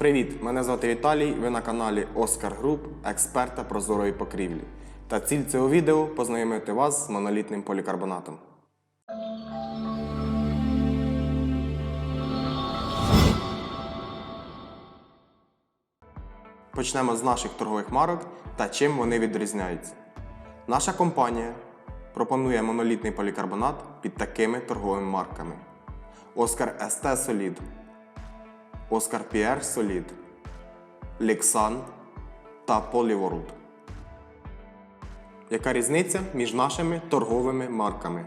Привіт! Мене звати Віталій. Ви на каналі Оскар Груп, експерта прозорої покрівлі. Та ціль цього відео познайомити вас з монолітним полікарбонатом. Почнемо з наших торгових марок та чим вони відрізняються. Наша компанія пропонує монолітний полікарбонат під такими торговими марками: Оскар СТ Solid, Оскар Pierre Solid, Lexan та Polyworld. Яка різниця між нашими торговими марками?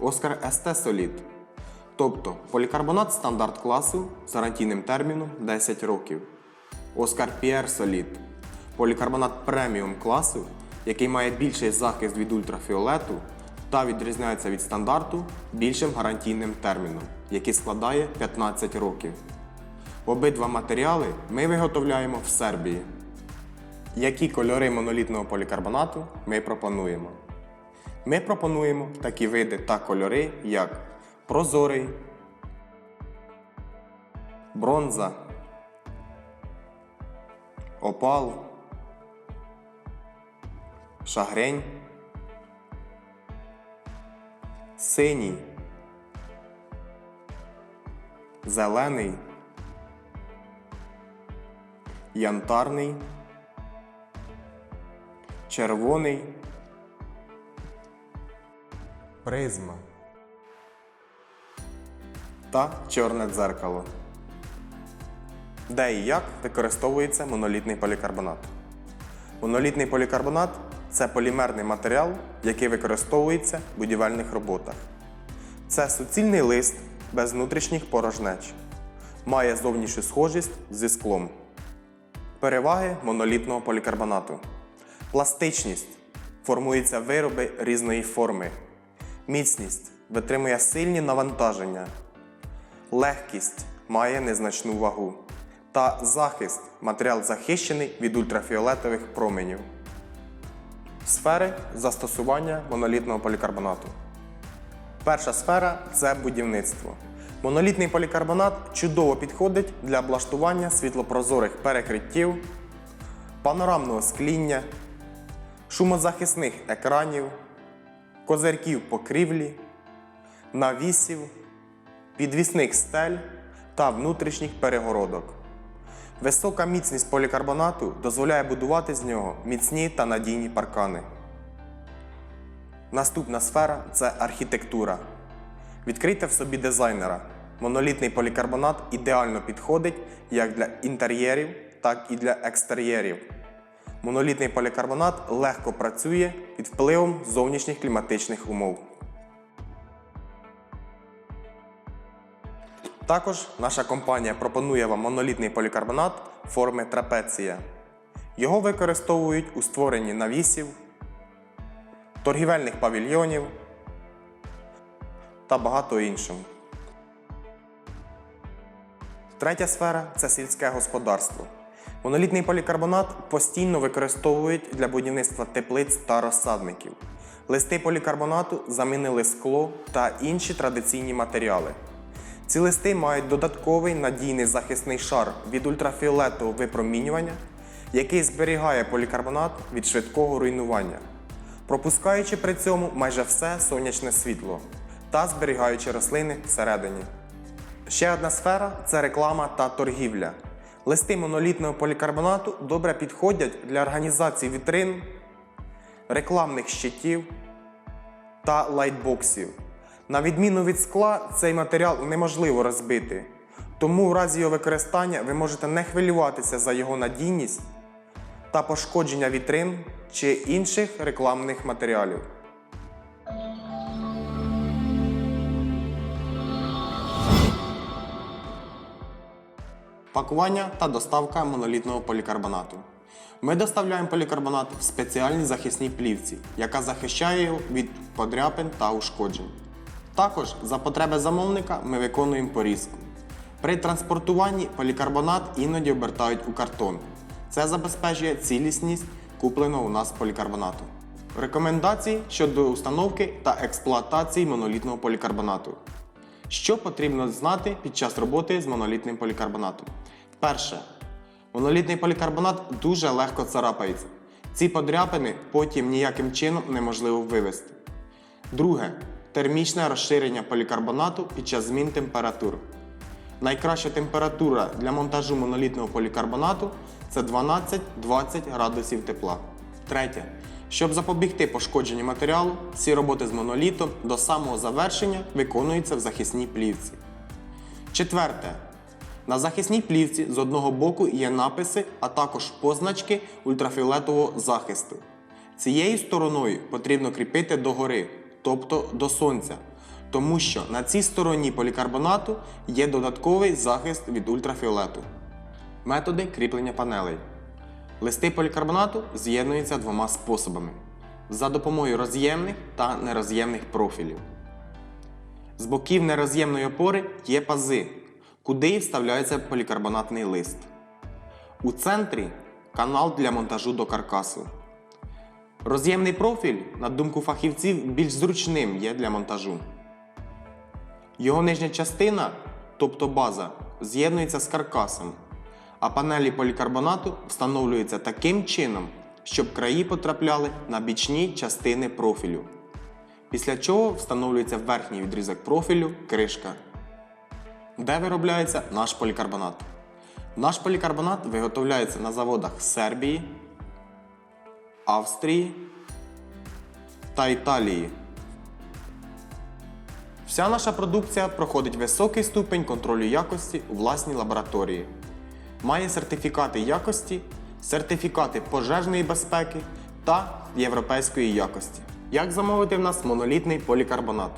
Оскар СТ Solid. Тобто полікарбонат стандарт класу з гарантійним терміном 10 років. Оскар Pierre Solid. Полікарбонат преміум класу, який має більший захист від ультрафіолету та відрізняється від стандарту більшим гарантійним терміном, який складає 15 років. Обидва матеріали ми виготовляємо в Сербії. Які кольори монолітного полікарбонату ми пропонуємо? Ми пропонуємо такі види та кольори, як прозорий, бронза, опал, шагрень, синій, зелений, янтарний, червоний, призма та чорне дзеркало. Де і як використовується монолітний полікарбонат? Монолітний полікарбонат це полімерний матеріал, який використовується в будівельних роботах. Це суцільний лист без внутрішніх порожнеч. Має зовнішню схожість зі склом. Переваги монолітного полікарбонату. Пластичність. Формуються вироби різної форми. Міцність витримує сильні навантаження. Легкість має незначну вагу. Та захист матеріал захищений від ультрафіолетових променів. Сфери застосування монолітного полікарбонату. Перша сфера це будівництво. Монолітний полікарбонат чудово підходить для облаштування світлопрозорих перекриттів, панорамного скління, шумозахисних екранів, козирків покрівлі, навісів, підвісних стель та внутрішніх перегородок. Висока міцність полікарбонату дозволяє будувати з нього міцні та надійні паркани. Наступна сфера це архітектура. Відкрийте в собі дизайнера. Монолітний полікарбонат ідеально підходить як для інтер'єрів, так і для екстер'єрів. Монолітний полікарбонат легко працює під впливом зовнішніх кліматичних умов. Також наша компанія пропонує вам монолітний полікарбонат форми трапеція. Його використовують у створенні навісів, торгівельних павільйонів та багато іншого. Третя сфера це сільське господарство. Монолітний полікарбонат постійно використовують для будівництва теплиць та розсадників. Листи полікарбонату замінили скло та інші традиційні матеріали. Ці листи мають додатковий надійний захисний шар від ультрафіолетового випромінювання, який зберігає полікарбонат від швидкого руйнування, пропускаючи при цьому майже все сонячне світло та зберігаючи рослини всередині. Ще одна сфера це реклама та торгівля. Листи монолітного полікарбонату добре підходять для організації вітрин, рекламних щитів та лайтбоксів. На відміну від скла, цей матеріал неможливо розбити, тому в разі його використання ви можете не хвилюватися за його надійність та пошкодження вітрин чи інших рекламних матеріалів. Пакування та доставка монолітного полікарбонату. Ми доставляємо полікарбонат в спеціальній захисній плівці, яка захищає його від подряпин та ушкоджень. Також за потреби замовника ми виконуємо порізку. При транспортуванні полікарбонат іноді обертають у картон. Це забезпечує цілісність купленого у нас полікарбонату. Рекомендації щодо установки та експлуатації монолітного полікарбонату. Що потрібно знати під час роботи з монолітним полікарбонатом? Перше. Монолітний полікарбонат дуже легко царапається. Ці подряпини потім ніяким чином неможливо вивести. Друге. Термічне розширення полікарбонату під час змін температур. Найкраща температура для монтажу монолітного полікарбонату це 12-20 градусів тепла. Третє. Щоб запобігти пошкодженню матеріалу, всі роботи з монолітом до самого завершення виконуються в захисній плівці. Четверте. На захисній плівці з одного боку є написи, а також позначки ультрафіолетового захисту. Цією стороною потрібно кріпити догори, тобто до сонця, тому що на цій стороні полікарбонату є додатковий захист від ультрафіолету. Методи кріплення панелей. Листи полікарбонату з'єднуються двома способами: за допомогою роз'ємних та нероз'ємних профілів. З боків нероз'ємної опори є пази, куди вставляється полікарбонатний лист. У центрі канал для монтажу до каркасу. Роз'ємний профіль, на думку фахівців, більш зручним є для монтажу. Його нижня частина, тобто база, з'єднується з каркасом, а панелі полікарбонату встановлюються таким чином, щоб краї потрапляли на бічні частини профілю. Після чого встановлюється верхній відрізок профілю кришка. Де виробляється наш полікарбонат? Наш полікарбонат виготовляється на заводах Сербії, Австрії та Італії. Вся наша продукція проходить високий ступень контролю якості у власній лабораторії. Має сертифікати якості, сертифікати пожежної безпеки та європейської якості. Як замовити в нас монолітний полікарбонат?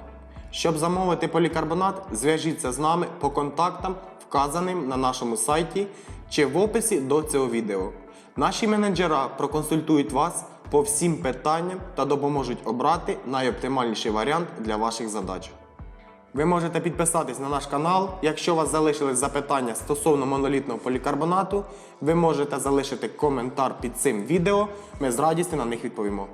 Щоб замовити полікарбонат, зв'яжіться з нами по контактам, вказаним на нашому сайті чи в описі до цього відео. Наші менеджера проконсультують вас по всім питанням та допоможуть обрати найоптимальніший варіант для ваших задач. Ви можете підписатись на наш канал. Якщо у вас залишились запитання стосовно монолітного полікарбонату, ви можете залишити коментар під цим відео. Ми з радістю на них відповімо.